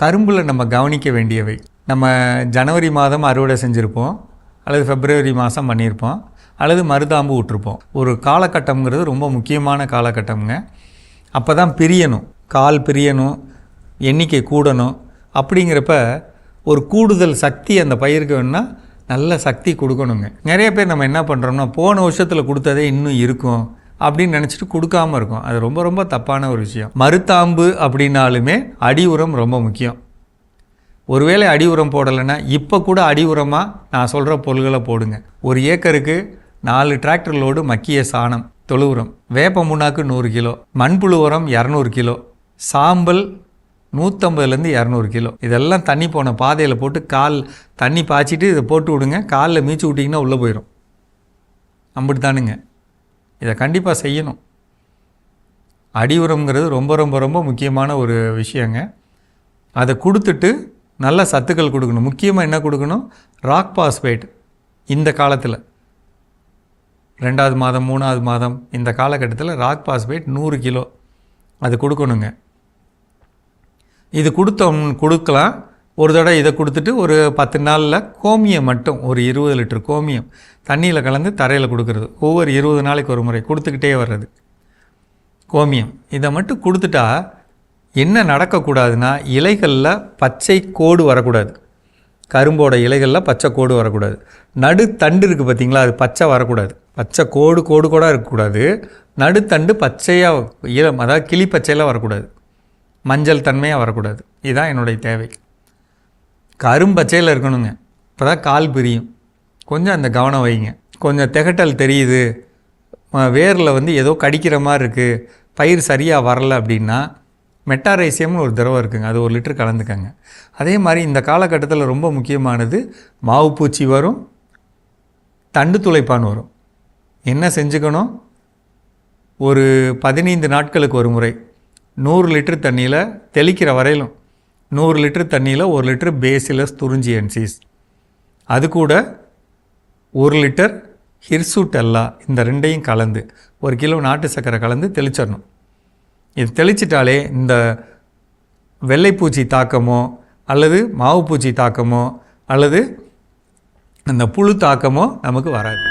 கரும்பில் நம்ம கவனிக்க வேண்டியவை. நம்ம ஜனவரி மாதம் அறுவடை செஞ்சுருப்போம். அல்லது பிப்ரவரி மாதம் பண்ணியிருப்போம் அல்லது மருதாம்பு விட்டுருப்போம் ஒரு காலகட்டம்ங்கிறது ரொம்ப முக்கியமான காலகட்டம்ங்க. அப்போ தான் பிரியணும். கால் பிரியணும். எண்ணிக்கை கூடணும். அப்படிங்கிறப்ப ஒரு கூடுதல் சக்தி அந்த பயிருக்கு வேணும்னா நல்ல சக்தி கொடுக்கணுங்க. நிறைய பேர் நம்ம என்ன பண்ணுறோம்னா போன வருஷத்தில் கொடுத்ததே இன்னும் இருக்கும். அப்படின்னு நினச்சிட்டு கொடுக்காம இருக்கும். அது ரொம்ப ரொம்ப தப்பான ஒரு விஷயம். மருத்தாம்பு அப்படின்னாலுமே அடி உரம் ரொம்ப முக்கியம். ஒருவேளை அடி உரம் போடலைன்னா இப்போ கூட அடி உரமாக நான் சொல்கிற பொருள்களை போடுங்க. ஒரு ஏக்கருக்கு நாலு டிராக்டர் லோடு மக்கிய சாணம் தொழு உரம். வேப்ப முன்னாக்கு நூறு கிலோ. மண்புழு உரம் இரநூறு கிலோ. சாம்பல் நூற்றம்பதுலேருந்து இரநூறு கிலோ. இதெல்லாம் தண்ணி போன பாதையில் போட்டு கால் தண்ணி பாய்ச்சிட்டு இதை போட்டு விடுங்க. காலில் மீச்சு விட்டிங்கன்னா உள்ளே போயிடும். அப்படித்தானுங்க. இதை கண்டிப்பாக செய்யணும். அடி உரம்ங்கிறது ரொம்ப ரொம்ப ரொம்ப முக்கியமான ஒரு விஷயங்க. அதை கொடுத்துட்டு நல்ல சத்துக்கள் கொடுக்கணும். முக்கியமாக என்ன கொடுக்கணும்? ராக் பாஸ்பேட் இந்த காலத்தில். ரெண்டாவது மாதம் மூணாவது மாதம் இந்த காலகட்டத்தில் ராக் பாஸ்பேட் நூறு கிலோ. அது கொடுக்கணுங்க. இது கொடுத்தோம் கொடுக்கலாம். ஒரு தடவை இதை கொடுத்துட்டு ஒரு பத்து நாளில் கோமியம் மட்டும் ஒரு இருபது லிட்டர் கோமியம் தண்ணியில் கலந்து தரையில் கொடுக்கறது. ஒவ்வொரு இருபது நாளைக்கு ஒரு முறை கொடுத்துக்கிட்டே வர்றது. கோமியம். இதை மட்டும் கொடுத்துட்டா என்ன நடக்கக்கூடாதுன்னா இலைகளில் பச்சை கோடு வரக்கூடாது. கரும்போட இலைகளில் பச்சை கோடு வரக்கூடாது. நடுத்தண்டு இருக்குது பார்த்தீங்களா? அது பச்சை வரக்கூடாது. பச்சை கோடு கோடு கூட இருக்கக்கூடாது. நடுத்தண்டு பச்சையாக இளம் அதாவது கிளி பச்சையெல்லாம் வரக்கூடாது. மஞ்சள் தன்மையாக வரக்கூடாது. இதுதான் என்னுடைய தேவை. கரும்பச்சையில் இருக்கணுங்க. இப்போ தான் கால் பிரியும். கொஞ்சம் அந்த கவனம் வைங்க. கொஞ்சம் திகட்டல் தெரியுது. வேரில் வந்து ஏதோ கடிக்கிற மாதிரி இருக்குது பயிர் சரியாக வரல அப்படின்னா மெட்டாரைசியம்னு ஒரு திரவம் இருக்குங்க. அது ஒரு லிட்டர் கலந்துக்கங்க. அதே மாதிரி இந்த காலகட்டத்தில் ரொம்ப முக்கியமானது மாவு பூச்சி வரும் தண்டு துளைப்பான் வரும். என்ன செஞ்சுக்கணும்? ஒரு பதினைந்து நாட்களுக்கு ஒரு முறை நூறு லிட்டர் தண்ணியில் தெளிக்கிற வரையிலும் நூறு லிட்டர் தண்ணியில் ஒரு லிட்டர் பேசிலஸ் துறிஞ்சி என்சிஸ். அது கூட ஒரு லிட்டர் ஹிர்சூட்டெல்லா இந்த ரெண்டையும் கலந்து ஒரு கிலோ நாட்டு சர்க்கரை கலந்து தெளிச்சிடணும். இது தெளிச்சிட்டாலே இந்த வெள்ளைப்பூச்சி தாக்கமோ அல்லது மாவுப்பூச்சி தாக்கமோ அல்லது அந்த புழு தாக்கமோ நமக்கு வராது.